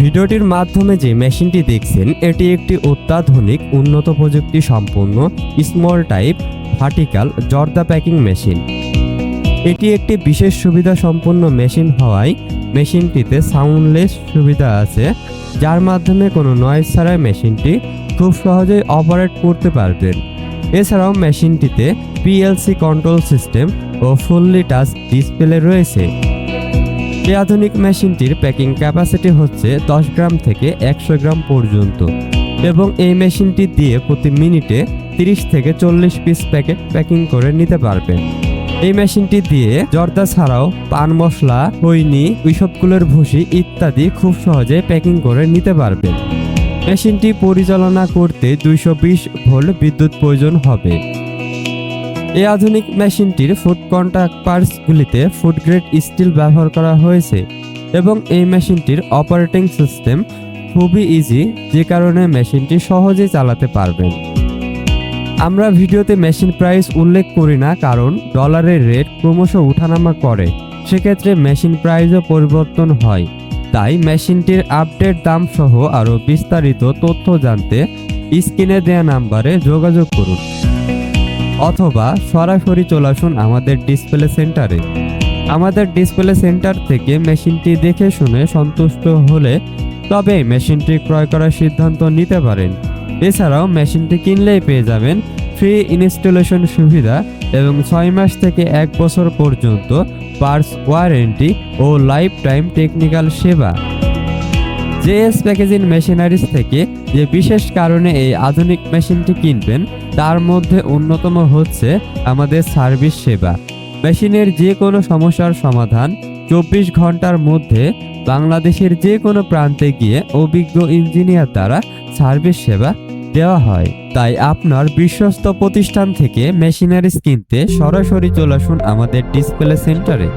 ভিডিওটির মাধ্যমে যে মেশিনটি দেখছেন, এটি একটি অত্যাধুনিক, উন্নত প্রযুক্তি সম্পন্ন স্মল টাইপ ভার্টিক্যাল জর্দা প্যাকিং মেশিন এটি একটি বিশেষ সুবিধা সম্পন্ন মেশিন হওয়ায় মেশিনটিতে সাউন্ডলেস সুবিধা আছে, যার মাধ্যমে কোনো নয়েজ ছাড়াই মেশিনটি খুব সহজেই অপারেট করতে পারবেন। এছাড়াও মেশিনটিতে পিএলসি কন্ট্রোল সিস্টেম ও ফুললি টাচ ডিসপ্লে রয়েছে। এই আধুনিক মেশিনটির প্যাকিং ক্যাপাসিটি হচ্ছে দশ গ্রাম থেকে একশো গ্রাম পর্যন্ত এবং এই মেশিনটি দিয়ে প্রতি মিনিটে তিরিশ থেকে চল্লিশ পিস প্যাকেট প্যাকিং করে নিতে পারবেন এই মেশিনটি দিয়ে জর্দা ছাড়াও পান মশলা হৈনি ওইসবগুলোর ভুসি ইত্যাদি খুব সহজে প্যাকিং করে নিতে পারবেন মেশিনটি পরিচালনা করতে দুইশো বিশ ভোল্ট বিদ্যুৎ প্রয়োজন হবে। এই আধুনিক মেশিনটির ফুড কন্ট্যাক্ট পার্টসগুলিতে ফুড গ্রেড স্টিল ব্যবহার করা হয়েছে এবং এই মেশিনটির অপারেটিং সিস্টেম খুবই ইজি যে কারণে মেশিনটি সহজেই চালাতে পারবেন। আমরা ভিডিওতে মেশিন প্রাইস উল্লেখ করি না, কারণ ডলারের রেট ক্রমশ উঠানামা করে। সেক্ষেত্রে মেশিন প্রাইসও পরিবর্তন হয়। তাই মেশিনটির আপডেট দাম সহ আরও বিস্তারিত তথ্য জানতে স্ক্রিনে দেওয়া নাম্বারে যোগাযোগ করুন। অথবা সরাসরি চলে আসুন আমাদের ডিসপ্লে সেন্টারে আমাদের ডিসপ্লে সেন্টার থেকে মেশিনটি দেখে শুনে সন্তুষ্ট হলে তবে মেশিনটি ক্রয় করার সিদ্ধান্ত নিতে পারেন। এছাড়াও মেশিনটি কিনলেই পেয়ে যাবেন ফ্রি ইনস্টলেশন সুবিধা এবং ছয় মাস থেকে এক বছর পর্যন্ত পার্টস ওয়ারেন্টি ও লাইফ টাইম টেকনিক্যাল সেবা। জেএস প্যাকেজিং মেশিনারিজ থেকে যে বিশেষ কারণে এই আধুনিক মেশিনটি কিনবেন, তার মধ্যে অন্যতম হচ্ছে আমাদের সার্ভিস সেবা। মেশিনের যে কোনো সমস্যার সমাধান চব্বিশ ঘণ্টার মধ্যে বাংলাদেশের যে কোনো প্রান্তে গিয়ে অভিজ্ঞ ইঞ্জিনিয়ার দ্বারা সার্ভিস সেবা দেওয়া হয়। তাই আপনার বিশ্বস্ত প্রতিষ্ঠান থেকে মেশিনারিজ কিনতে সরাসরি চলে আসুন আমাদের ডিসপ্লে সেন্টারে।